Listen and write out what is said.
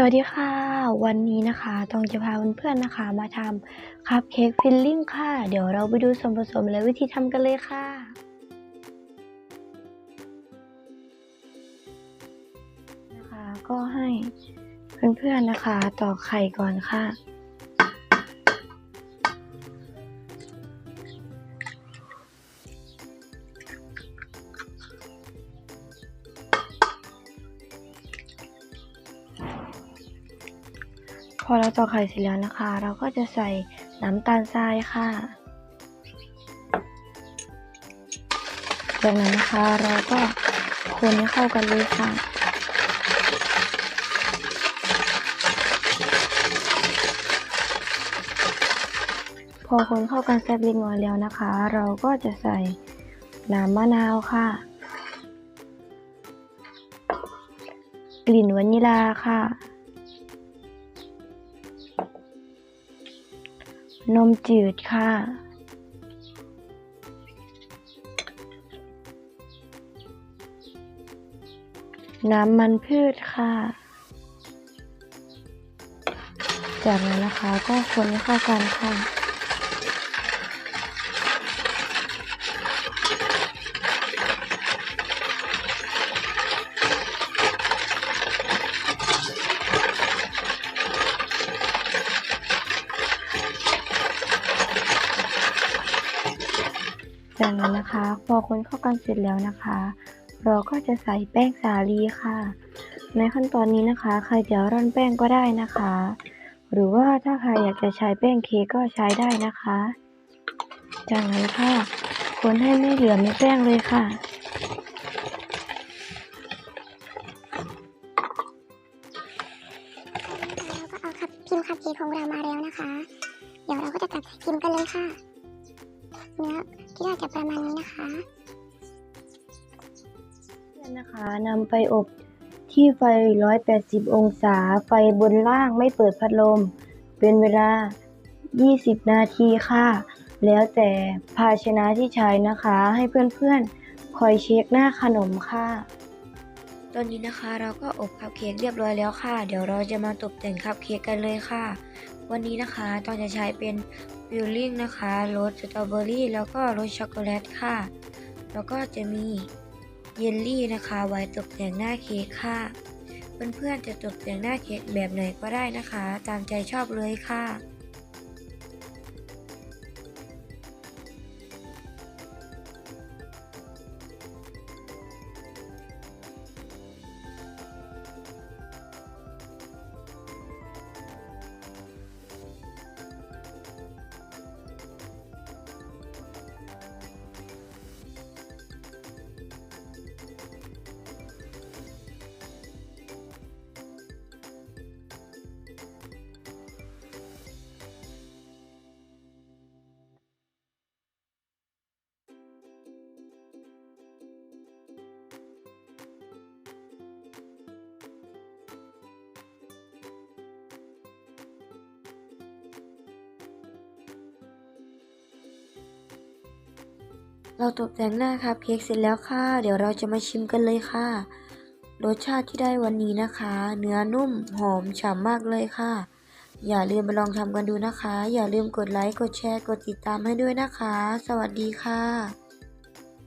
สวัสดีค่ะ วันนี้นะคะต้องจะพาเพื่อนๆนะคะ มาทำคัพเค้กฟิลลิ่งค่ะ เดี๋ยวเราไปดูส่วนผสมและวิธีทำกันเลยค่ะ นะคะก็ให้เพื่อนๆนะคะตอกไข่ก่อนค่ะ พอเราตอกไข่เสร็จแล้วนะคะ เราก็จะใส่น้ำตาลทรายค่ะ จากนั้นนะคะเราก็คนให้เข้ากันเลยค่ะพอคนเข้ากันแซ่บเล็กน้อยแล้วนะคะ เราก็จะใส่น้ำมะนาวค่ะ กลิ่นวานิลาค่ะ นมจืดค่ะ น้ำมันพืชค่ะ จากนั้นนะคะก็คนให้เข้ากันค่ะ จากนั้นนะคะ พอคนเข้ากันเสร็จแล้วนะคะ เราก็จะใส่แป้งสาลีค่ะ ในขั้นตอนนี้นะคะใครจะร่อนแป้งก็ได้นะคะ หรือว่าถ้าใครอยากจะใช้แป้งเค้กก็ใช้ได้นะคะ จากนั้นค่ะคนให้ไม่เหลือเม็ดแป้งเลยค่ะเราก็เอาคัพพิมพ์คัพเค้กของเรามาแล้วนะคะ เดี๋ยวเราก็จะตัดพิมพ์กันเลยค่ะ เนื้อที่ได้จะประมาณนี้นะคะเพื่อนนะคะนำไปอบที่ไฟ 180 องศา ไฟบนล่างไม่เปิดพัดลม เป็นเวลา 20 นาทีค่ะ แล้วแต่ภาชนะที่ใช้นะคะ ให้เพื่อนๆ คอยเช็คหน้าขนมค่ะ ตอนนี้นะคะเราก็อบคัพเค้กเรียบร้อยแล้วค่ะ เดี๋ยวเราจะมาตกแต่งคัพเค้กกันเลยค่ะ วันนี้นะคะต้องจะใช้เป็น ฟิลลิ่งนะคะรสสตรอเบอรี่แล้วก็รสช็อกโกแลตค่ะ แล้วก็จะมีเยลลี่นะคะไว้ตกแต่งหน้าเค้กค่ะ เพื่อนๆจะตกแต่งหน้าเค้กแบบไหนก็ได้นะคะ ตามใจชอบเลยค่ะ เราตกแต่งหน้าคัพเค้กเสร็จแล้วค่ะ เดี๋ยวเราจะมาชิมกันเลยค่ะ รสชาติที่ได้วันนี้นะคะ เนื้อนุ่มหอมฉ่ำมากเลยค่ะ อย่าลืมมาลองทำกันดูนะคะ อย่าลืมกดไลค์ กดแชร์ กดติดตามให้ด้วยนะคะ สวัสดีค่ะ